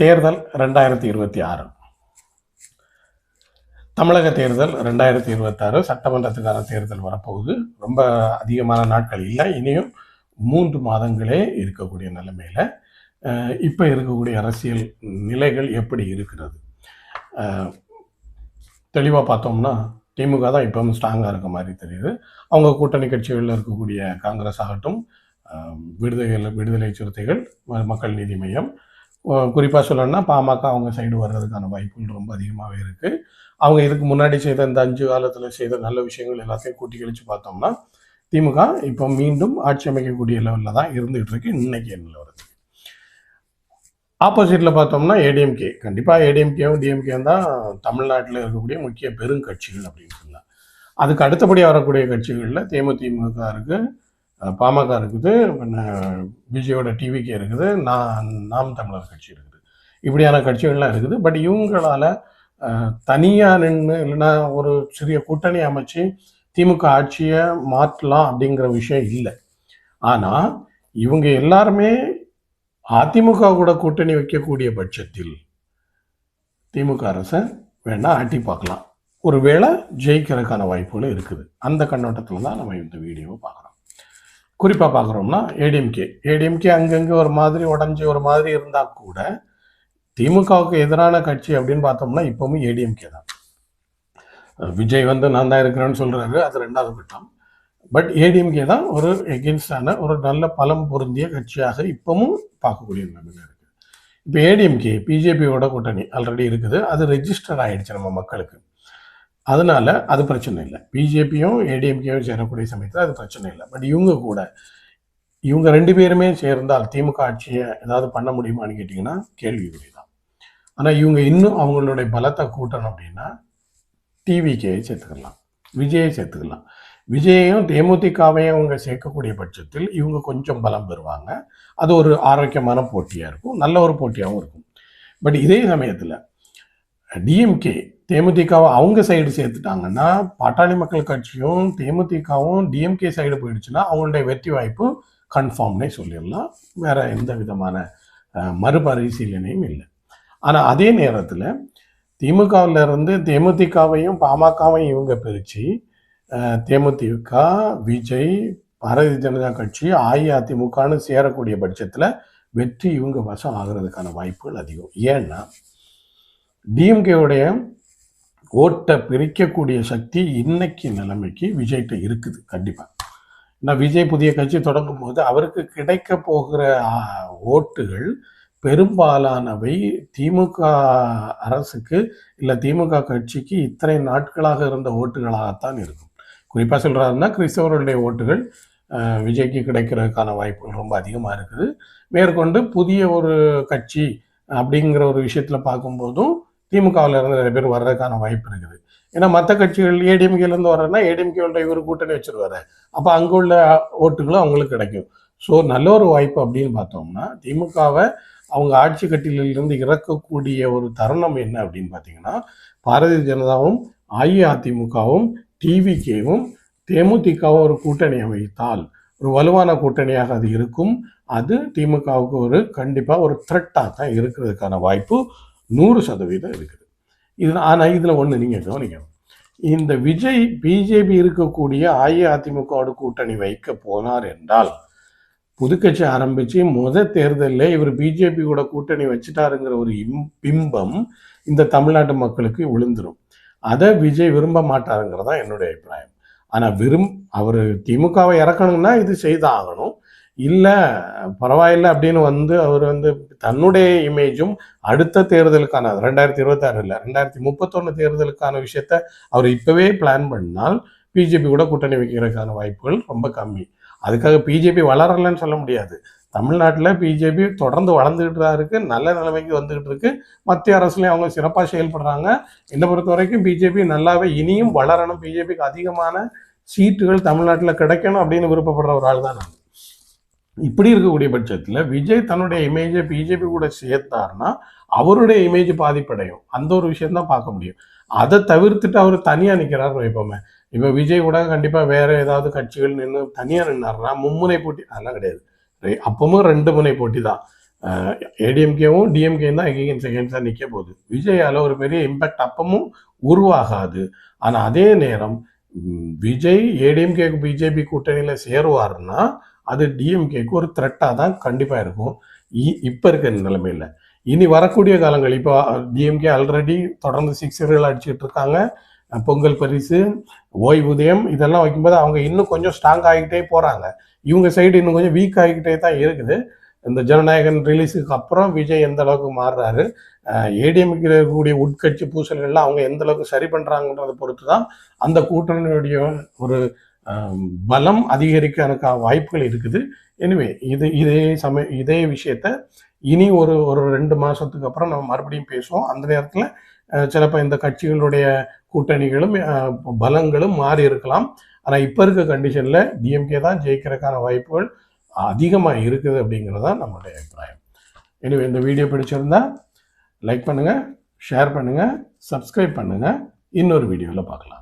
தேர்தல் ரெண்டாயிரத்தி இருபத்தி ஆறு. தமிழக தேர்தல் ரெண்டாயிரத்தி இருபத்தாறு சட்டமன்றத்துக்கான தேர்தல் வரப்போகுது. ரொம்ப அதிகமான நாட்கள் இல்லை. இனியும் மூன்று மாதங்களே இருக்கக்கூடிய நிலைமையில் இப்போ இருக்கக்கூடிய அரசியல் நிலைகள் எப்படி இருக்கிறது? தெளிவாக பார்த்தோம்னா திமுக தான் இப்பவும் ஸ்ட்ராங்காக இருக்க மாதிரி தெரியுது. அவங்க கூட்டணி கட்சிகளில் இருக்கக்கூடிய காங்கிரஸ் ஆகட்டும் விடுதலை விடுதலை சிறுத்தைகள் மக்கள் நீதி மையம் குறிப்பாக சொல்லணும்னா பாமக அவங்க சைடு வர்றதுக்கான வாய்ப்புகள் ரொம்ப அதிகமாகவே இருக்குது அவங்க இதுக்கு முன்னாடி செய்த இந்த அஞ்சு காலத்தில் செய்த நல்ல விஷயங்கள் எல்லாத்தையும் கூட்டி கழிச்சு பார்த்தோம்னா திமுக இப்போ மீண்டும் ஆட்சி அமைக்கக்கூடிய லெவலில் தான் இருந்துகிட்டு இருக்கு. இன்னைக்கு என்ன வருது ஆப்போசிட்டில் பார்த்தோம்னா ஏடிஎம்கே கண்டிப்பாக ஏடிஎம்கேவும் டிஎம்கேவும் தான் தமிழ்நாட்டில் இருக்கக்கூடிய முக்கிய பெருங்கட்சிகள் அப்படின்னு சொல்லலாம். அதுக்கு அடுத்தபடியாக வரக்கூடிய கட்சிகளில் தேமுதிமுக இருக்குது பாமக இருக்குது பின்ன விஜயோட இருக்குது நான் நாம் தமிழர் கட்சி இருக்குது. இப்படியான கட்சிகள்லாம் இருக்குது. பட் இவங்களால் தனியாக நின்று இல்லைன்னா ஒரு சிறிய கூட்டணி அமைச்சு திமுக ஆட்சியை மாற்றலாம் அப்படிங்கிற விஷயம் இல்லை. ஆனால் இவங்க எல்லாருமே அதிமுக கூட கூட்டணி வைக்கக்கூடிய பட்சத்தில் திமுக அரசை வேணா ஆட்டி பார்க்கலாம். ஒருவேளை ஜெயிக்கிறதுக்கான வாய்ப்புகளும் இருக்குது. அந்த கண்ணோட்டத்தில் தான் நம்ம இந்த வீடியோவை பார்க்குறோம். குறிப்பாக பார்க்குறோம்னா ஏடிஎம்கே ஏடிஎம்கே அங்கங்கே ஒரு மாதிரி உடஞ்சி ஒரு மாதிரி இருந்தால் கூட திமுகவுக்கு எதிரான கட்சி அப்படின்னு பார்த்தோம்னா இப்போவும் ஏடிஎம்கே தான். விஜய் வந்து நான் தான் இருக்கிறேன்னு சொல்கிறாரு அது ரெண்டாவது கட்டம். பட் ஏடிஎம்கே தான் ஒரு எகென்ஸ்டான ஒரு நல்ல பலம் பொருந்திய கட்சியாக இப்பவும் பார்க்கக்கூடிய நிலைமையில் இருக்குது இப்போ ஏடிஎம்கே பிஜேபியோட கூட்டணி ஆல்ரெடி இருக்குது. அது ரெஜிஸ்டர் ஆகிடுச்சு நம்ம மக்களுக்கு. அதனால் அது பிரச்சனை இல்லை. பிஜேபியும் ஏடிஎம்கேயும் சேரக்கூடிய சமயத்தில் அது பிரச்சனை இல்லை. பட் இவங்க கூட இவங்க ரெண்டு பேருமே சேர்ந்தால் திமுக ஆட்சியை ஏதாவது பண்ண முடியுமான்னு கேட்டிங்கன்னா கேள்விக்குறி தான் ஆனால் இவங்க இன்னும் அவங்களுடைய பலத்தை கூட்டணும் அப்படின்னா டிவிகேயை சேர்த்துக்கலாம். விஜயை சேர்த்துக்கலாம். விஜயையும் தேமுதிகவையும் அவங்க சேர்க்கக்கூடிய பட்சத்தில் இவங்க கொஞ்சம் பலம் பெறுவாங்க. அது ஒரு ஆரோக்கியமான போட்டியாக இருக்கும். நல்ல ஒரு போட்டியாகவும் இருக்கும். பட் இதே சமயத்தில் டிஎம்கே தேமுதிகவை அவங்க சைடு சேர்த்துட்டாங்கன்னா பாட்டாளி மக்கள் கட்சியும் தேமுதிகவும் டிஎம்கே சைடு போயிடுச்சுன்னா அவங்களுடைய வெற்றி வாய்ப்பு கன்ஃபார்ம்னே சொல்லிடலாம். வேற எந்த விதமான மறுபரிசீலனையும் இல்லை. ஆனால் அதே நேரத்தில் திமுகவில் இருந்து தேமுதிகவையும் பாமகவையும் இவங்க பிரித்து தேமுதிக விஜய் பாரதிய ஜனதா கட்சி அஇஅதிமுகன்னு சேரக்கூடிய பட்சத்தில் வெற்றி இவங்க வசம் ஆகிறதுக்கான வாய்ப்புகள் அதிகம். ஏன்னா டிஎம்கேவுடைய ஓட்டை பிரிக்கக்கூடிய சக்தி இன்னைக்கு நிலைமைக்கு விஜய்கிட்ட இருக்குது கண்டிப்பாக நான் விஜய் புதிய கட்சி தொடங்கும் போது அவருக்கு கிடைக்க போகிற ஓட்டுகள் பெரும்பாலானவை திமுக அரசுக்கு இல்லை திமுக கட்சிக்கு இத்தனை நாட்களாக இருந்த ஓட்டுகளாகத்தான் இருக்கும். குறிப்பாக சொல்கிறாருன்னா கிறிஸ்தவர்களுடைய ஓட்டுகள் விஜய்க்கு கிடைக்கிறதுக்கான வாய்ப்புகள் ரொம்ப அதிகமாக இருக்குது. மேற்கொண்டு புதிய ஒரு கட்சி அப்படிங்கிற ஒரு விஷயத்தில் பார்க்கும்போதும் திமுகவில் இருந்து நிறைய பேர் வர்றதுக்கான வாய்ப்பு இருக்குது. ஏன்னா மற்ற கட்சிகள் ஏடிஎம்கேலேருந்து வர்றதுனா ஏடிஎம்கேவோட இவர் கூட்டணி வச்சுருவாரு. அப்போ அங்கே உள்ள ஓட்டுகளும் அவங்களுக்கு கிடைக்கும். ஸோ நல்ல ஒரு வாய்ப்பு அப்படின்னு பார்த்தோம்னா திமுகவை அவங்க ஆட்சி கட்டிலிருந்து இறக்கக்கூடிய ஒரு தருணம் என்ன அப்படின்னு பார்த்தீங்கன்னா பாரதிய ஜனதாவும் அஇஅதிமுகவும் டிவிகேவும் தேமுதிகவும் ஒரு கூட்டணி அமைத்தால் ஒரு வலுவான கூட்டணியாக அது இருக்கும். அது திமுகவுக்கு ஒரு கண்டிப்பாக ஒரு த்ரெட்டாக தான் இருக்கிறதுக்கான வாய்ப்பு. நூறு சதவீதம் இருக்குது. இது ஆனால் இதில் ஒன்று நீங்கள் கவனிக்கணும். இந்த விஜய் பிஜேபி இருக்கக்கூடிய அஇஅதிமுகவோட கூட்டணி வைக்க போனார் என்றால் புதுக்கட்சி ஆரம்பித்து முத தேர்தலில் இவர் பிஜேபி கூட கூட்டணி வச்சுட்டாருங்கிற ஒரு இம் பிம்பம் இந்த தமிழ்நாட்டு மக்களுக்கு விழுந்துரும். அதை விஜய் விரும்ப மாட்டாருங்கிறது தான் என்னுடைய அபிப்பிராயம். ஆனால் விரும் அவர் திமுகவை இறக்கணும்னா இது செய்தாகணும். இல்லை பரவாயில்லை அப்படின்னு வந்து அவர் வந்து தன்னுடைய இமேஜும் அடுத்த தேர்தலுக்கான ரெண்டாயிரத்தி இருபத்தாறு இல்லை ரெண்டாயிரத்தி முப்பத்தொன்று தேர்தலுக்கான விஷயத்த அவர் இப்போவே பிளான் பண்ணால் பிஜேபி கூட கூட்டணி வைக்கிறதுக்கான வாய்ப்புகள் ரொம்ப கம்மி. அதுக்காக பிஜேபி வளரலைன்னு சொல்ல முடியாது. தமிழ்நாட்டில் பிஜேபி தொடர்ந்து வளர்ந்துக்கிட்டு தான் இருக்கு நல்ல நிலைமைக்கு வந்துகிட்டு இருக்கு. மத்திய அரசுலேயும் அவங்க சிறப்பாக செயல்படுறாங்க. என்னை பொறுத்த வரைக்கும் பிஜேபி நல்லாவே இனியும் வளரணும். பிஜேபிக்கு அதிகமான சீட்டுகள் தமிழ்நாட்டில் கிடைக்கணும் அப்படின்னு விருப்பப்படுற ஒரு ஆள் தான் நான். இப்படி இருக்கக்கூடிய பட்சத்தில் விஜய் தன்னுடைய இமேஜை பிஜேபி கூட சேர்த்தாருன்னா அவருடைய இமேஜ் பாதிப்படையும். அந்த ஒரு விஷயம் தான் பார்க்க முடியும். அதை தவிர்த்துட்டு அவர் தனியாக நிற்கிறார் வைப்போமே. இப்போ விஜய் கூட கண்டிப்பாக வேற ஏதாவது கட்சிகள் நின்று தனியாக நின்னார்னா மும்முனை போட்டி அதெல்லாம் கிடையாது. அப்பவும் ரெண்டு முனை போட்டி தான். ஏடிஎம்கேவும் டிஎம்கேயும் தான் எகெயின்ஸ் எகெயின்ஸாக நிற்க போகுது. விஜயால ஒரு பெரிய இம்பேக்ட் அப்பமும் உருவாகாது. ஆனால் அதே நேரம் விஜய் ஏடிஎம்கேக்கு பிஜேபி கூட்டணியில் சேருவாருன்னா அது டிஎம்கேக்கு ஒரு த்ரெட்டாக தான் கண்டிப்பாக இருக்கும். இ- இப்போ இருக்கிற நிலைமையில். இனி வரக்கூடிய காலங்கள் இப்போ டிஎம்கே ஆல்ரெடி தொடர்ந்து சிக்ஸர்கள் அடிச்சுட்டு இருக்காங்க. பொங்கல் பரிசு ஓய்வூதியம் இதெல்லாம் வைக்கும்போது அவங்க இன்னும் கொஞ்சம் ஸ்ட்ராங் ஆகிக்கிட்டே போகிறாங்க இவங்க சைடு இன்னும் கொஞ்சம் வீக் ஆகிக்கிட்டே தான் இருக்குது. இந்த ஜனநாயகன் ரிலீஸுக்கு அப்புறம் விஜய் எந்த அளவுக்கு மாறுறாரு ஏடிஎம்க்கு இருக்கக்கூடிய உட்கட்சி பூசல்கள்லாம் அவங்க எந்த அளவுக்கு சரி பண்ணுறாங்கன்றதை பொறுத்து தான் அந்த கூட்டணியுடைய ஒரு பலம் அதிகரிக்கிறதுக்கான வாய்ப்புகள் இருக்குது. எனவே இது இதே சமய இதே விஷயத்த இனி ஒரு ஒரு ரெண்டு மாதத்துக்கு அப்புறம் நம்ம மறுபடியும் பேசுவோம். அந்த நேரத்தில் சிலப்போ இந்த கட்சிகளுடைய கூட்டணிகளும் பலங்களும் மாறி இருக்கலாம். ஆனால் இப்போ இருக்க கண்டிஷனில் டிஎம்கே தான் ஜெயிக்கிறதுக்கான வாய்ப்புகள் அதிகமாக இருக்குது அப்படிங்கிறது தான் நம்மளுடைய அபிப்பிராயம். எனவே இந்த வீடியோ பிடிச்சிருந்தா லைக் பண்ணுங்கள் ஷேர் பண்ணுங்கள் சப்ஸ்கிரைப் பண்ணுங்கள் இன்னொரு வீடியோவில் பார்க்கலாம்.